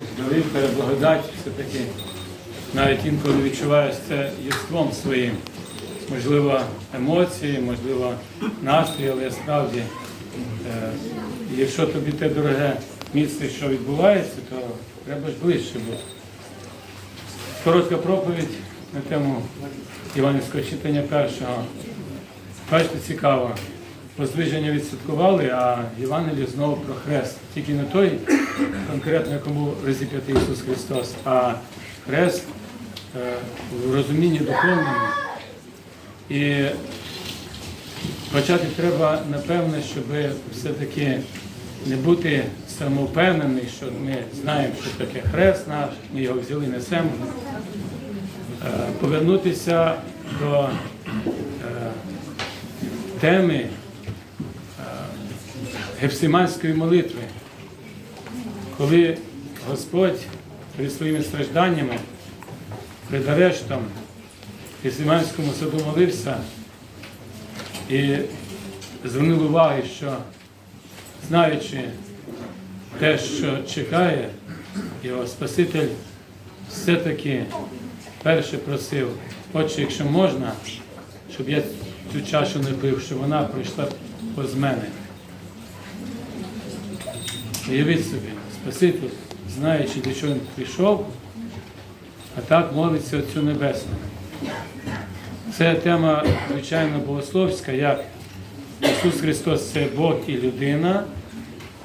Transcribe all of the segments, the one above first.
Дорив переблагодать все-таки навіть інколи відчуваєш це єством своїм. Можливо, емоції, можливо, настрій, але справді, е, якщо тобі те дороге місце, що відбувається, то треба ж ближче бути. Коротка проповідь на тему Іванівського читання першого. Бачите, цікаво. Воздвиження відсвяткували, а Євангеліє знову про хрест. Тільки не той, конкретно якому розіп'ятий Ісус Христос, а хрест е, в розумінні духовному. І почати треба, напевне, щоб все-таки не бути самовпевнений, що ми знаємо, що таке хрест наш, ми його взяли, несемо. Е, Повернутися до е, теми гефсиманської молитви, коли Господь перед своїми стражданнями, перед арештом в Гефсиманському саду молився і звернув увагу, що знаючи те, що чекає, його Спаситель все-таки перше просив, Отче, якщо можна, щоб я цю чашу не пив, щоб вона пройшла поз мене. Уявіть собі, Спаситель, знаючи, для чого він прийшов, а так молиться Отцю Небесному. Це тема, звичайно, богословська, як Ісус Христос це Бог і людина,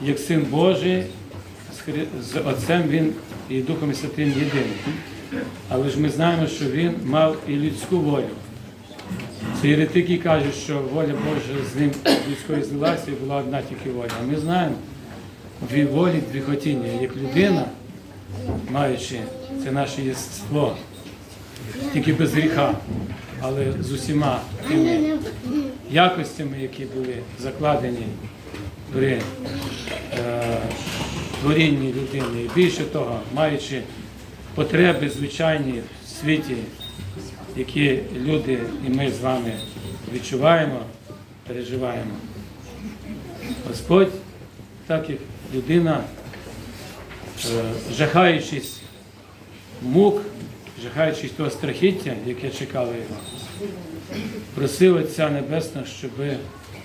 як Син Божий, з Отцем Він і Духом Святим єдиний. Але ж ми знаємо, що Він мав і людську волю. Це єретики кажуть, що воля Божа з ним людської злилася і була одна тільки воля. А ми знаємо дві волі, дві хотіння, як людина, маючи це наше єство, тільки без гріха, але з усіма тими якостями, які були закладені при е, творінні людини. І більше того, маючи потреби звичайні в світі, які люди і ми з вами відчуваємо, переживаємо. Господь, так як людина, е, жахаючись мук, жахаючись того страхіття, яке чекало його, просив Отця Небесного, щоб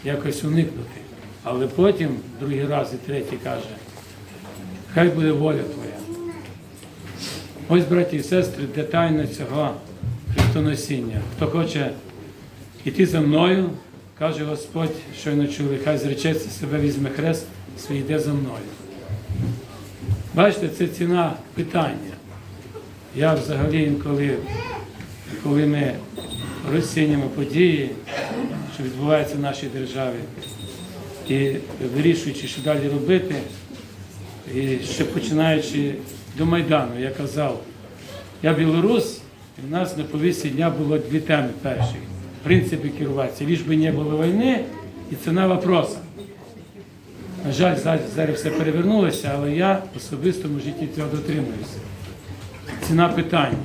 якось уникнути. Але потім, другий раз і третій каже, хай буде воля Твоя. Ось, браті і сестри, детально цього хрестоносіння. Хто хоче йти за мною, каже Господь, щойно чули, хай зречеться себе, візьме хрест, свій йде за мною. Бачите, це ціна питання. Я взагалі інколи, коли ми розцінюємо події, що відбуваються в нашій державі, і вирішуючи, що далі робити, і ще починаючи до Майдану, я казав, я білорус, і в нас на повісті дня було дві теми перші. Принципи керуватися. Ліж би не було війни і ціна вопроса. На жаль, зараз все перевернулося, але я в особистому житті цього дотримуюся. Ціна питання.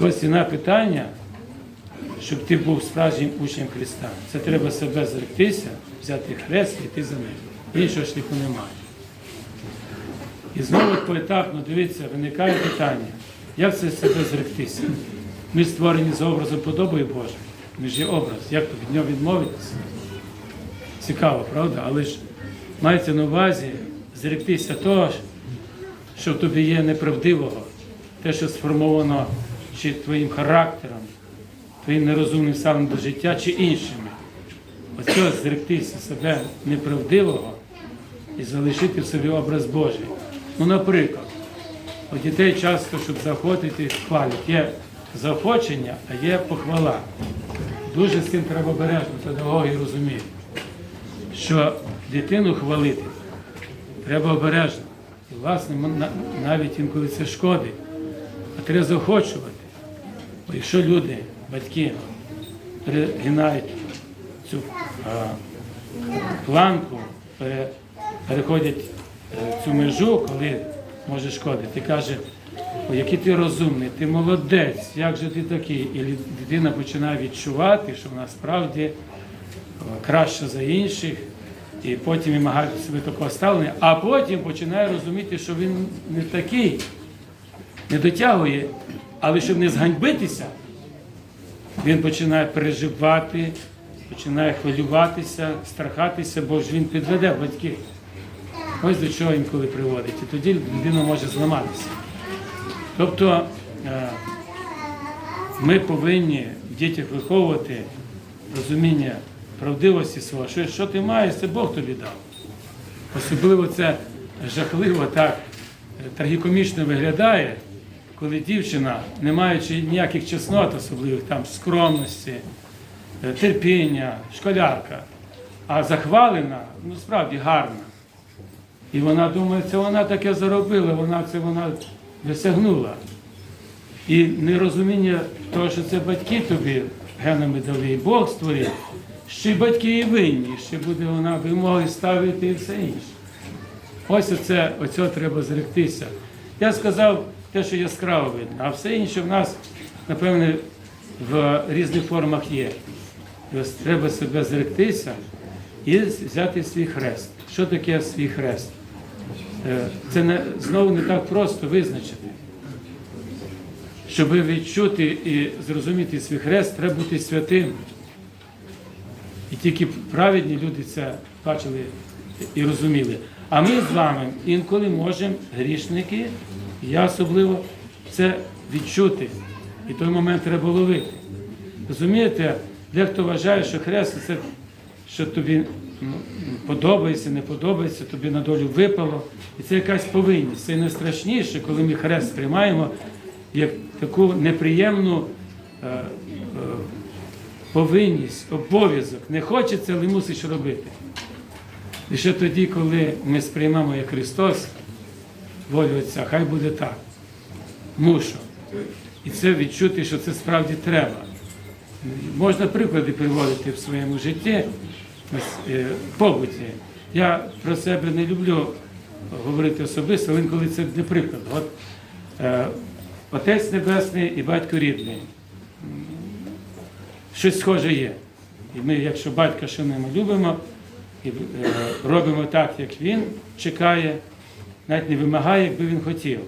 Ось ціна питання, щоб ти був справжнім учнем Христа. Це треба себе зректися, взяти хрест і йти за ним. Іншого шляху немає. І знову поетапно, дивіться, виникає питання, як це себе зректися? Ми створені за образом подобою Божою. Ми ж є образ, як від нього відмовитися? Цікаво, правда? Але ж мається на увазі зректися того, що в тобі є неправдивого, те, що сформовано чи твоїм характером, твоїм нерозумним станом до життя, чи іншими. Оцього зректися себе неправдивого і залишити в собі образ Божий. Ну, наприклад, у дітей часто, щоб заохотити, хвалять. Є заохочення, а є похвала. Дуже з цим треба обережно, педагоги розуміють, що дитину хвалити треба обережно. І, власне, навіть інколи це шкодить, а треба заохочувати. Бо якщо люди, батьки, перегинають цю а, планку, пере- переходять е, цю межу, коли може шкодити, каже, «Ой, який ти розумний, ти молодець, як же ти такий? І дитина починає відчувати, що вона справді е, краща за інших, і потім вимагає себе такого ставлення, а потім починає розуміти, що він не такий, не дотягує, але щоб не зганьбитися, він починає переживати, починає хвилюватися, страхатися, бо ж він підведе батьків. Ось до чого інколи приводить. І тоді людина може зламатися. Тобто е, ми повинні в дітях виховувати розуміння правдивості свого, що, що ти маєш, це Бог тобі дав. Особливо це жахливо так е, трагікомічно виглядає, коли дівчина, не маючи ніяких чеснот, особливих там скромності, е, терпіння, школярка, а захвалена, ну справді гарна. І вона думає, це вона таке заробила, вона це вона досягнула. І нерозуміння того, що це батьки тобі генами дали, і Бог створив, ще батьки і винні, ще буде вона вимоги ставити і все інше. Ось оце, оцього треба зректися. Я сказав те, що яскраво видно, а все інше в нас, напевне, в різних формах є. Ось треба себе зректися і взяти свій хрест. Що таке свій хрест? Е, Це не, знову не так просто визначити. Щоб відчути і зрозуміти свій хрест, треба бути святим. І тільки праведні люди це бачили і розуміли. А ми з вами інколи можемо, грішники, я особливо, це відчути. І той момент треба ловити. Розумієте, дехто вважає, що хрест це що тобі подобається, не подобається, тобі на долю випало. І це якась повинність. Це найстрашніше, коли ми хрест сприймаємо як таку неприємну е, е, повинність, обов'язок. Не хочеться, але мусиш робити. І ще тоді, коли ми сприймемо як Христос, волю Отця, хай буде так. Мушу. І це відчути, що це справді треба. Можна приклади приводити в своєму житті, е, побуті. Я про себе не люблю говорити особисто, але інколи це не приклад. От, е, Отець Небесний і батько рідний. Щось схоже є. І ми, якщо батька шануємо, любимо і е, робимо так, як він чекає, навіть не вимагає, якби він хотів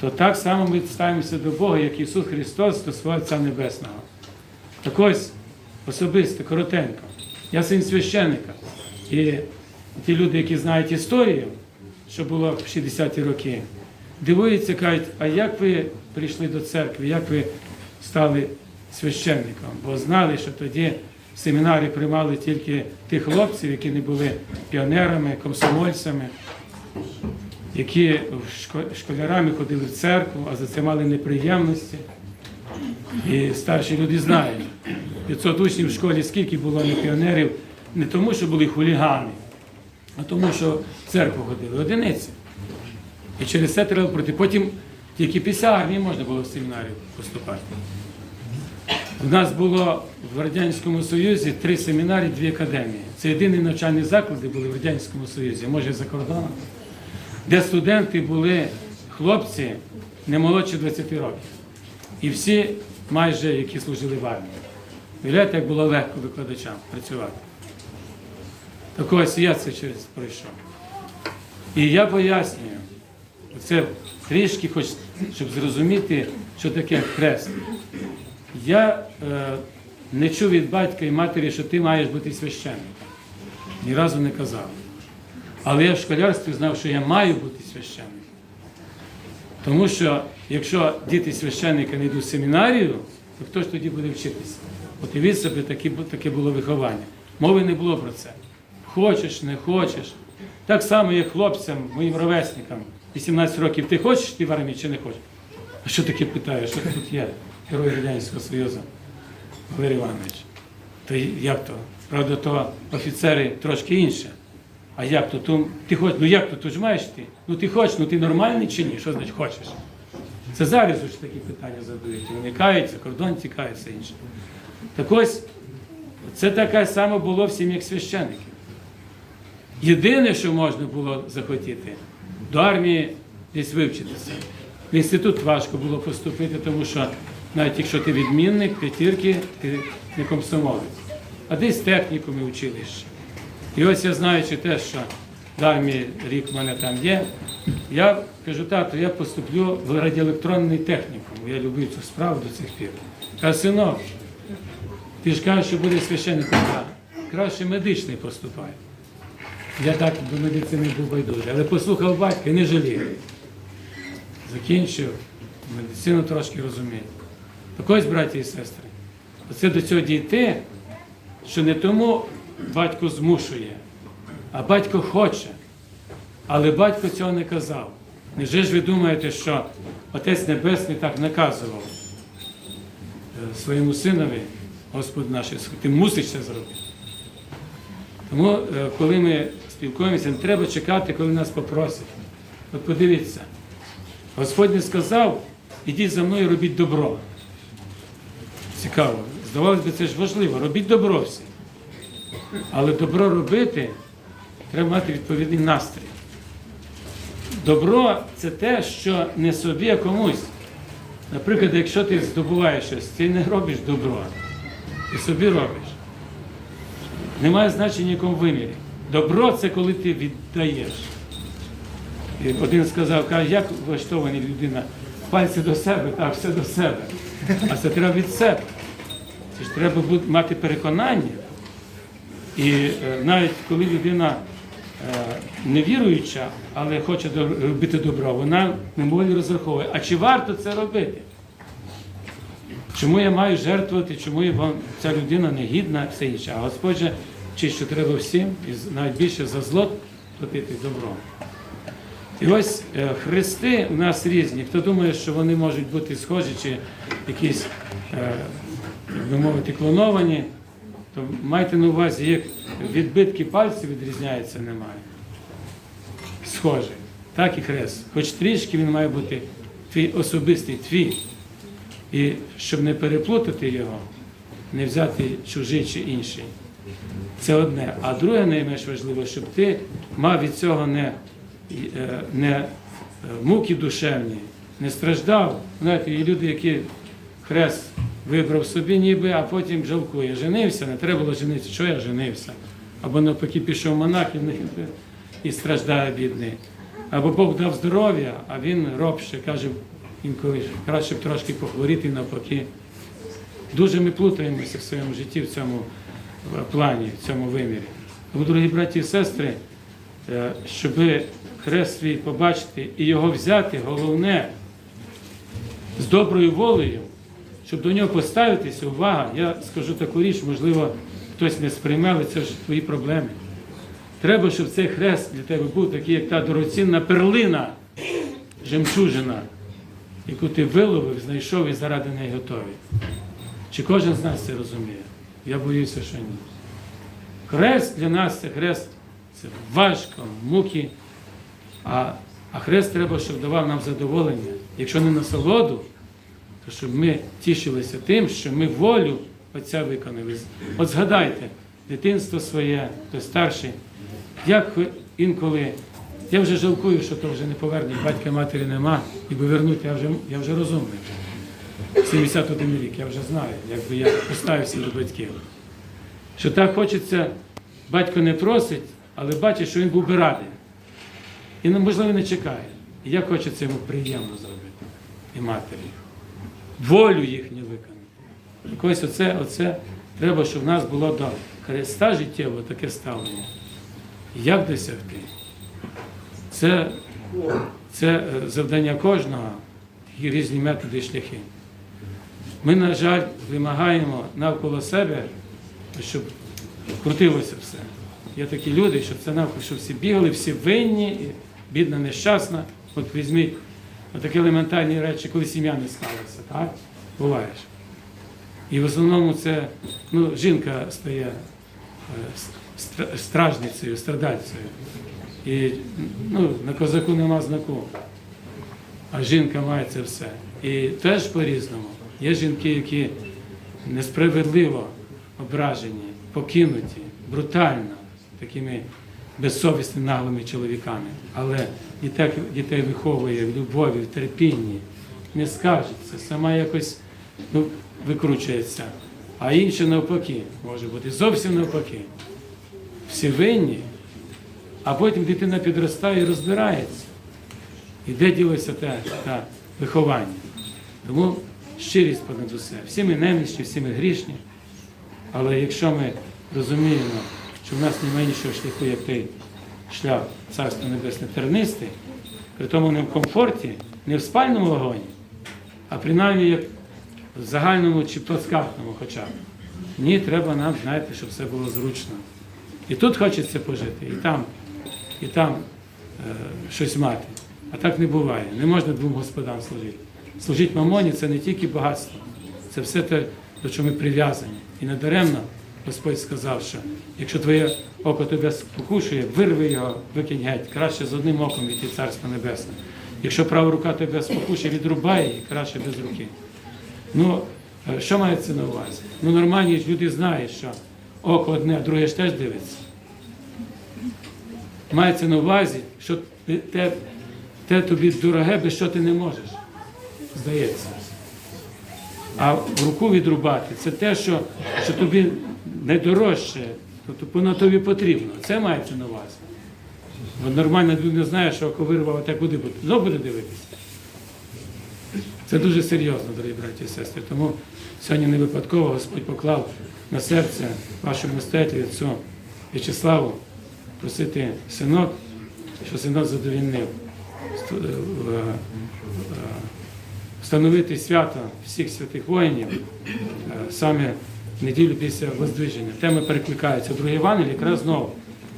то так само ми ставимося до Бога, як Ісус Христос до свого Отця Небесного. Так ось особисто, коротенько. Я син священника. І ті люди, які знають історію, що було в 60-ті роки, дивуються, кажуть, а як ви прийшли до церкви, як ви стали священником? Бо знали, що тоді в семінарі приймали тільки тих хлопців, які не були піонерами, комсомольцями які школярами ходили в церкву, а за це мали неприємності. І старші люди знають. 500 учнів в школі скільки було не піонерів, не тому, що були хулігани, а тому, що в церкву ходили. Одиниці. І через це треба пройти. Потім тільки після армії можна було в семінарію поступати. У нас було в Радянському Союзі три семінарі, дві академії. Це єдині навчальні заклади були в Радянському Союзі, може за кордоном де студенти були хлопці не молодші 20 років. І всі майже, які служили в армії. Уявляєте, як було легко викладачам працювати. Так ось я це через пройшов. І я пояснюю, це трішки, хоч, щоб зрозуміти, що таке хрест. Я не чув від батька і матері, що ти маєш бути священником. Ні разу не казав. Але я в школярстві знав, що я маю бути священником. Тому що якщо діти священника не йдуть в семінарію, то хто ж тоді буде вчитися? От і від себе таке, було виховання. Мови не було про це. Хочеш, не хочеш. Так само, як хлопцям, моїм ровесникам, 18 років, ти хочеш ти в армії чи не хочеш? А що таке питає? Що тут є? Герой Радянського Союзу Валерій Іванович. То як то? Правда, то офіцери трошки інше. А як то? то ти хоч, ну як то? То ж маєш ти? Ну ти хочеш, ну ти нормальний чи ні? Що значить хочеш? Це зараз ж такі питання задають. Вони каються, кордон тікає, все інше. Так ось, це таке саме було в сім'ях священиків. Єдине, що можна було захотіти, до армії десь вивчитися. В інститут важко було поступити, тому що навіть якщо ти відмінник, п'ятірки, ти не комсомолець. А десь технікуми училище. І ось я знаючи те, що армії рік в мене там є, я кажу, тату, я поступлю в радіоелектронний технікум. Я люблю цю справу до цих пір. Каже, синок, ти ж кажеш, що буде священником. Краще медичний поступай. Я так до медицини був байдужий, але послухав батька і не жалів. Закінчив, медицину трошки розумію. Так ось, браті і сестри, оце до цього дійти, що не тому батько змушує, а батько хоче. Але батько цього не казав. Невже ж ви думаєте, що Отець Небесний так наказував е, своєму синові, Господь наш, ти мусиш це зробити. Тому, е, коли ми спілкуємося, не треба чекати, коли нас попросять. От подивіться, Господь не сказав, ідіть за мною, робіть добро. Цікаво. Здавалось би, це ж важливо, робіть добро всі. Але добро робити треба мати відповідний настрій. Добро це те, що не собі, а комусь. Наприклад, якщо ти здобуваєш щось, ти не робиш добро, ти собі робиш. Немає значення якому вимірі. Добро це коли ти віддаєш. І один сказав, каже, як влаштовані людина? Пальці до себе, так, все до себе. А це треба від себе. Це ж треба мати переконання. І е, навіть коли людина е, невіруюча, але хоче робити добро, вона мимоволі розраховує, а чи варто це робити? Чому я маю жертвувати, чому я вам- ця людина негідна, все інше. А Господь же вчить, що треба всім, і навіть більше за зло платити добром. І ось е, хрести у нас різні. Хто думає, що вони можуть бути схожі чи якісь, е, як би мовити, клоновані, то майте на увазі, як відбитки пальців відрізняються, немає. Схожі. Так і хрест. Хоч трішки він має бути твій особистий, твій. І щоб не переплутати його, не взяти чужий чи інший. Це одне. А друге найменш важливо, щоб ти мав від цього не, е, не е, муки душевні, не страждав. Знаєте, є люди, які хрест вибрав собі ніби, а потім жалкує. Женився, не треба було женитися, що я женився. Або навпаки пішов монах і, страждає бідний. Або Бог дав здоров'я, а він робше, каже, інколи краще б трошки похворіти навпаки. Дуже ми плутаємося в своєму житті в цьому е, плані, в цьому вимірі. Тому, дорогі браті і сестри, е, щоб хрест свій побачити і його взяти, головне з доброю волею, щоб до нього поставитися, увага, я скажу таку річ, можливо, хтось не сприйме, але це ж твої проблеми. Треба, щоб цей хрест для тебе був такий, як та дорогоцінна перлина, жемчужина, яку ти виловив, знайшов і заради неї готовий. Чи кожен з нас це розуміє? Я боюся, що ні. Хрест для нас це хрест, це важко, муки. А, а хрест треба, щоб давав нам задоволення. Якщо не насолоду, то щоб ми тішилися тим, що ми волю Отця виконали. От згадайте, дитинство своє, той старший, як інколи. Я вже жалкую, що то вже не повернуть, батька матері нема, і би вернути, я вже, я вже розумний. 71 рік, я вже знаю, якби я поставився до батьків. Що так хочеться, батько не просить, але бачить, що він був би радий. І ну, можливо не чекає. І як хочеться йому приємно зробити і матері. Волю їхню виконати. Так ось оце, оце треба, щоб в нас було до Христа життєво таке ставлення. Як досягти? Це, це е, завдання кожного, і різні методи і шляхи. Ми, на жаль, вимагаємо навколо себе, щоб крутилося все. Є такі люди, щоб це навколо, щоб всі бігали, всі винні, бідна, нещасна. От візьміть такі елементарні речі, коли сім'я не склалася, так? Буває. І в основному це ну, жінка стає е, стражницею, страдальцею. І ну, на козаку нема знаку, а жінка має це все. І теж по-різному. Є жінки, які несправедливо ображені, покинуті, брутально, такими безсовісними наглими чоловіками. Але дітей, дітей виховує в любові, в терпінні, не скажеться, сама якось ну, викручується. А інше навпаки може бути, зовсім навпаки. всі винні, а потім дитина підростає і розбирається. І де ділося те, те виховання. Тому щирість понад усе. Всі ми немічні, всі ми грішні. Але якщо ми розуміємо, що в нас немає іншого шляху, як той шлях Царства Небесне тернистий, при тому не в комфорті, не в спальному вагоні, а принаймні як в загальному чи плацкартному хоча б. Ні, треба нам, знаєте, щоб все було зручно. І тут хочеться пожити, і там, і там е, щось мати. А так не буває. Не можна двом господам служити. Служити мамоні це не тільки багатство, це все те, до чого ми прив'язані. І недаремно Господь сказав, що якщо твоє око тебе спокушує, вирви його, викинь геть, краще з одним оком йти Царство Небесне. Якщо права рука тебе спокушує, відрубай її, краще без руки. Ну, е, що мається на увазі? Ну, нормальні люди знають, що око одне, а друге ж теж дивиться. Мається на увазі, що те, те тобі дороге, без що ти не можеш. Здається. А руку відрубати це те, що, що тобі найдорожче, тобто воно тобі потрібно. Це мається на увазі. Бо нормальна людина знає, що око вирвав, те куди буде? Знову буде дивитися. Це дуже серйозно, дорогі браті і сестри. Тому сьогодні не випадково Господь поклав на серце вашому настоятелю отцю В'ячеславу просити синод, що синод задовільнив е, е, е, встановити свято всіх святих воїнів саме неділю після Воздвиження. Теми перекликаються. Другий Євангелій якраз знову.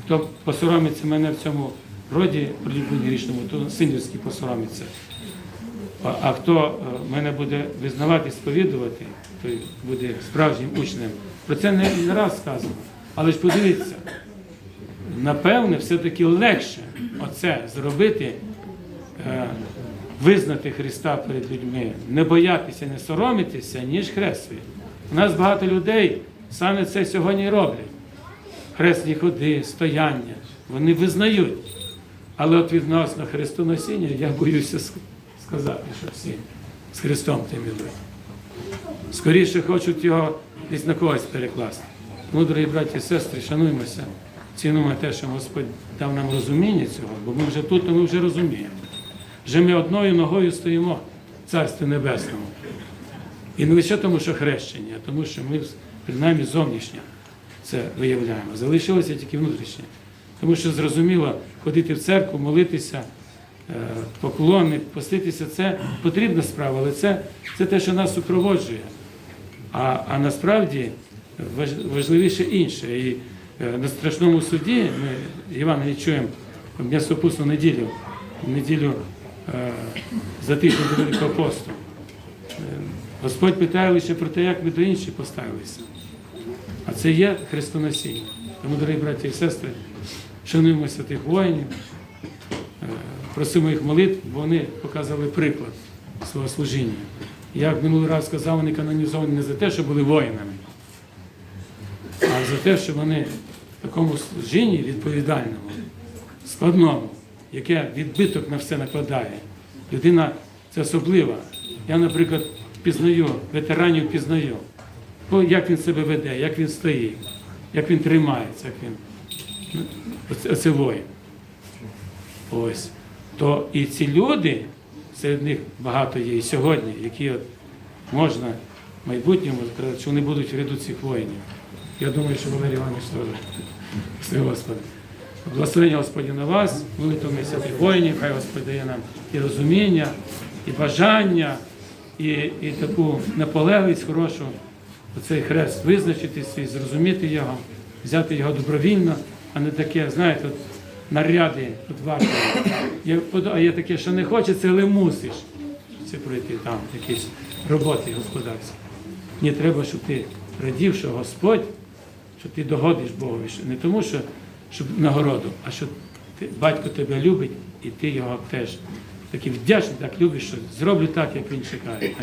Хто посоромиться мене в цьому роді прилюбленні річному, то синівський посоромиться. А, хто е, мене буде визнавати, сповідувати, той буде справжнім учнем. Про це не, не раз сказано. Але ж подивіться, напевне, все-таки легше оце зробити, е, визнати Христа перед людьми, не боятися, не соромитися, ніж хрест свій. У нас багато людей саме це сьогодні роблять. Хресні ходи, стояння, вони визнають. Але от відносно хрестоносіння я боюся сказати, що всі з Христом тим ідуть. Скоріше хочуть його десь на когось перекласти. Тому, дорогі браті і сестри, шануймося, цінуємо те, що Господь дав нам розуміння цього, бо ми вже тут, то ми вже розуміємо. Вже ми одною ногою стоїмо в Царстві Небесному. І не лише тому, що хрещення, а тому, що ми принаймні зовнішньо це виявляємо. Залишилося тільки внутрішнє. Тому що зрозуміло, ходити в церкву, молитися, е, поклони, поститися це потрібна справа, але це, це те, що нас супроводжує. А, а насправді важ- важливіше інше. І е, на страшному суді ми Євангелії чуємо м'ясопусну неділю, неділю е, за тиждень до Великого посту. Господь питає лише про те, як ми до інших поставилися. А це є хрестоносіння. Тому, дорогі браті і сестри, шануємо святих воїнів, е, просимо їх молитв, бо вони показали приклад свого служіння. Як минулий раз сказав, вони канонізовані не за те, що були воїнами, а за те, що вони в такому служінні відповідальному, складному, яке відбиток на все накладає. Людина це особлива. Я, наприклад, пізнаю, ветеранів пізнаю. Бо як він себе веде, як він стоїть, як він тримається, як він. ну, Оце, воїн. Ось. То і ці люди, серед них багато є і сьогодні, які от можна в майбутньому сказати, що вони будуть в ряду цих воїнів. Я думаю, що Валерій Іванович теж. Господи. Благословення Господі на вас, молитвами святих воїнів, хай Господь дає нам і розуміння, і бажання, і, і таку наполегливість хорошу оцей хрест визначити свій, зрозуміти його, взяти його добровільно, а не таке, знаєте, от наряди тут важко. Є, а є таке, що не хочеться, але мусиш це пройти там, якісь роботи господарські. Ні, треба, щоб ти радів, що Господь, що ти догодиш що не тому, що щоб нагороду, а що ти, батько тебе любить, і ти його теж такий вдячний, так любиш, що зроблю так, як він чекає.